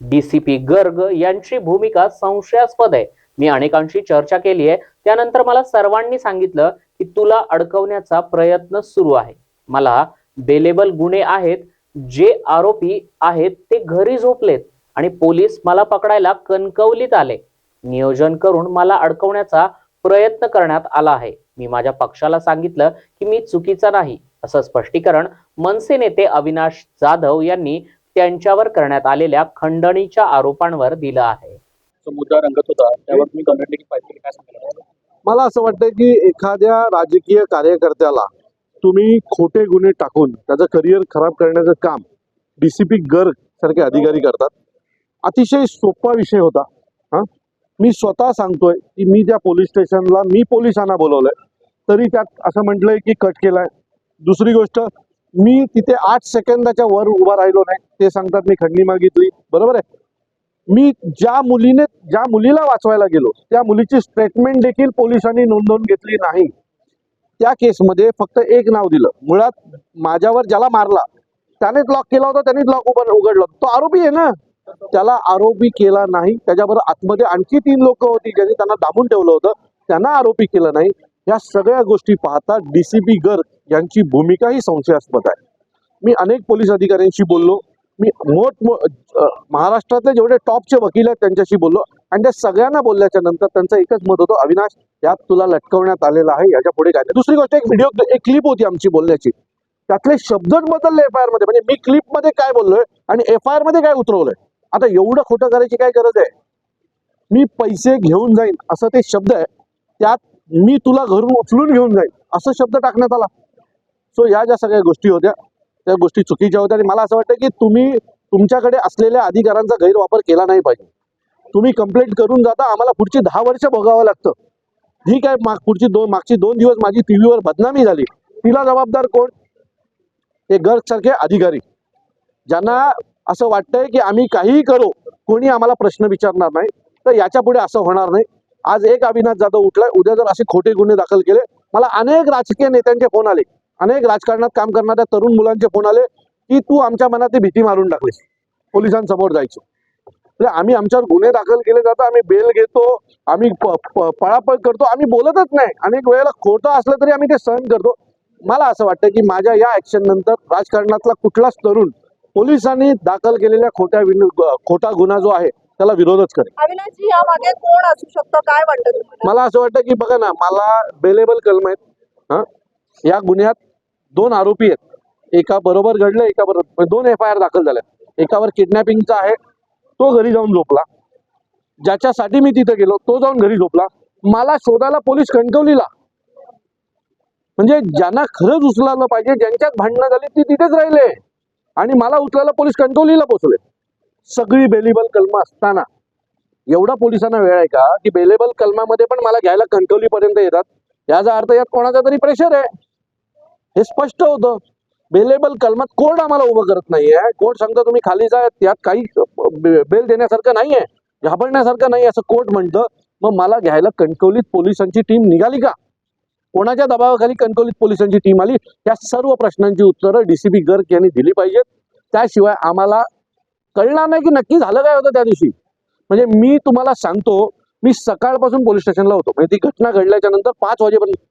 DCP Garg यांची भूमिका संशयास्पद आहे. मी अनेकांशी चर्चा केली आहे. त्यानंतर मला सर्वांनी सांगितलं की तुला अडकवण्याचा प्रयत्न सुरू आहे. मला बेलेबल गुन्हे आहेत. जे आरोपी आहेत ते घरी झोपलेत आणि पोलीस मला पकडायला कणकवलीत आले. नियोजन करून मला अडकवण्याचा प्रयत्न करण्यात आला आहे. मी माझ्या पक्षाला सांगितलं की मी चुकीचा नाही. असं स्पष्टीकरण मनसे नेते अविनाश जाधव यांनी त्यांच्यावर करण्यात आलेल्या खंडणीच्या आरोपांवर दिलं आहे. जो मुद्दा रंगत होता त्यावर तुम्ही कमेंट देखील पाहिजे काय सांगितलं मला असं वाटतं की एखाद्या राजकीय कार्यकर्त्याला तुम्ही खोटे गुन्हे टाकून त्याचं करिअर खराब करण्याचं काम डीसीपी गर्ग सारखे अधिकारी करतात. अतिशय सोपा विषय होता. हा? मी स्वतः सांगतोय की मी त्या पोलीस स्टेशनला मी पोलिसांना बोलवलंय तरी त्यात असं म्हटलंय की कट केलाय. दुसरी गोष्ट मी तिथे आठ सेकंदाच्या वर उभा राहिलो नाही. ते सांगतात मी खंडणी मागितली. बरोबर आहे? मी ज्या मुलीने ज्या मुलीला वाचवायला गेलो त्या मुलीची स्टेटमेंट देखील पोलिसांनी नोंदवून घेतली नाही. त्या केसमध्ये फक्त एक नाव दिलं. मुळात माझ्यावर ज्याला मारला त्यानेच लॉक केला होता त्यानेच लॉक उभा उघडलं तो आरोपी आहे ना? त्याला आरोपी केला नाही. त्याच्याबरोबर आतमध्ये आणखी तीन लोक होती ज्यांनी त्यांना दाबून ठेवलं होतं. त्यांना आरोपी केलं नाही. या सगळ्या गोष्टी पाहता डीसीपी गर्ग यांची भूमिका ही संशयास्पद आहे. मी अनेक पोलीस अधिकाऱ्यांशी बोललो. मी मोठ महाराष्ट्रातले जेवढे टॉपचे वकील आहेत त्यांच्याशी बोललो. आणि त्या सगळ्यांना बोलल्याच्या नंतर त्यांचं एकच मत होतं अविनाश यात तुला लटकवण्यात आलेलं आहे याच्यापुढे काय दुसरी गोष्ट एक व्हिडिओ एक क्लिप होती आमची बोलण्याची. त्यातले शब्दच बदलले एफ आय आरमध्ये म्हणजे मी क्लिपमध्ये काय बोललोय आणि एफ आय आरमध्ये काय उतरवलंय? आता एवढं खोटं करायची काय गरज आहे? मी पैसे घेऊन जाईन असं ते शब्द आहे. त्यात मी तुला घरून उचलून घेऊन जाईन असं शब्द टाकण्यात आला. सो या ज्या सगळ्या गोष्टी होत्या त्या गोष्टी चुकीच्या होत्या आणि मला असं वाटतं की तुम्ही तुमच्याकडे असलेल्या अधिकारांचा गैरवापर केला नाही पाहिजे. तुम्ही कंप्लेंट करून जाता आम्हाला पुढची दहा वर्ष भोगावं लागतं. ठीक आहे माग पुढची दोन मागची दोन दिवस माझी टीव्हीवर बदनामी झाली. तिला जबाबदार कोण? हे गर्ग सारखे अधिकारी. ज्यांना असं वाटतंय की आम्ही काहीही करू कोणी आम्हाला प्रश्न विचारणार नाही. तर याच्यापुढे असं होणार नाही. आज एक अविनाश जाधव उठलाय उद्या जर असे खोटे गुन्हे दाखल केले मला अनेक राजकीय नेत्यांचे फोन आले. अनेक राजकारणात काम करणाऱ्या तरुण मुलांचे फोन आले की तू आमच्या मनात ती भीती मारून टाकलीस. पोलिसांसमोर जायची. म्हणजे आम्ही आमच्यावर गुन्हे दाखल केले जातात आम्ही बेल घेतो आम्ही पळापळ करतो आम्ही बोलतच नाही. अनेक वेळेला खोटं असलं तरी आम्ही ते सहन करतो. मला असं वाटतं की माझ्या या ऍक्शन नंतर राजकारणातला कुठलाच तरुण पोलिसांनी दाखल केलेल्या खोट्या खोटा गुन्हा जो आहे त्याला विरोधच करेल. कोण असू शकतं? काय वाटतं मला असं वाटतं की बघा ना मला बेलेबल कलम आहेत हा? या गुन्ह्यात दोन आरोपी आहेत. एका बरोबर घडलं एका बरोबर म्हणजे दोन एफ आय आर दाखल झाल्या एकावर किडनॅपिंगचा आहे तो घरी जाऊन झोपला. ज्याच्यासाठी मी तिथे गेलो तो जाऊन घरी झोपला. मला शोधायला पोलीस कणकवलीला. म्हणजे ज्यांना खरंच उचलायला पाहिजे ज्यांच्यात भांडणं झाली ती तिथेच राहिले. आणि मला उचलायला पोलीस कणकवलीला पोचले सगळी बेलेबल कलम असताना. एवढा पोलिसांना वेळ आहे का की बेलेबल कलमामध्ये पण मला घ्यायला कणकवलीपर्यंत येतात. याचा अर्थ यात कोणाचा तरी प्रेशर आहे. हे स्पष्ट होतं. बेलेबल कलमात कोर्ट आम्हाला उभं करत नाहीये? कोर्ट सांगतं तुम्ही खाली जा त्यात काही बेल देण्यासारखं नाहीये. घाबरण्यासारखं नाही असं कोर्ट म्हणतं. मग मला घ्यायला कणकवलीत पोलिसांची टीम निघाली का? कोणाच्या दबावाखाली कणकवलीत पोलिसांची टीम आली? या सर्व प्रश्नांची उत्तरं डीसीपी गर्ग यांनी दिली पाहिजेत. त्याशिवाय आम्हाला कळणार नाही की नक्की झालं काय होतं त्या दिवशी. म्हणजे मी तुम्हाला सांगतो मी सकाळपासून पोलीस स्टेशनला होतो. म्हणजे ती घटना घडल्याच्या नंतर पाच वाजेपर्यंत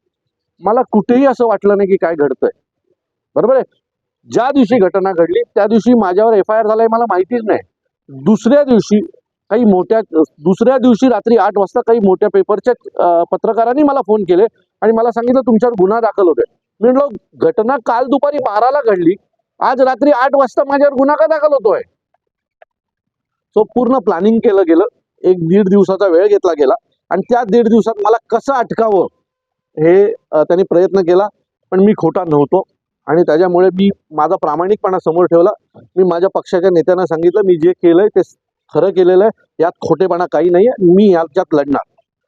मला कुठेही असं वाटलं नाही की काय घडतंय. बरोबर आहे? ज्या दिवशी घटना घडली त्या दिवशी माझ्यावर एफ आय आर झालाय मला माहितीच नाही. दुसऱ्या दिवशी काही मोठ्या दुसऱ्या दिवशी रात्री आठ वाजता काही मोठ्या पेपरच्या पत्रकारांनी मला फोन केले आणि मला सांगितलं तुमच्यावर गुन्हा दाखल होतोय. मी म्हटलं घटना काल दुपारी बाराला घडली. आज रात्री आठ वाजता माझ्यावर गुन्हा का दाखल होतोय? सो पूर्ण प्लॅनिंग केलं गेलं. एक दीड दिवसाचा वेळ घेतला गेला. आणि त्या दीड दिवसात मला कसं अटकावं? हे त्यांनी प्रयत्न केला पण मी खोटा नव्हतो. आणि त्याच्यामुळे मी माझा प्रामाणिकपणा समोर ठेवला. मी माझ्या पक्षाच्या नेत्यांना सांगितलं मी जे केलंय ते खरं केलेलं आहे. यात खोटेपणा काही नाही मी याच्यात लढणार.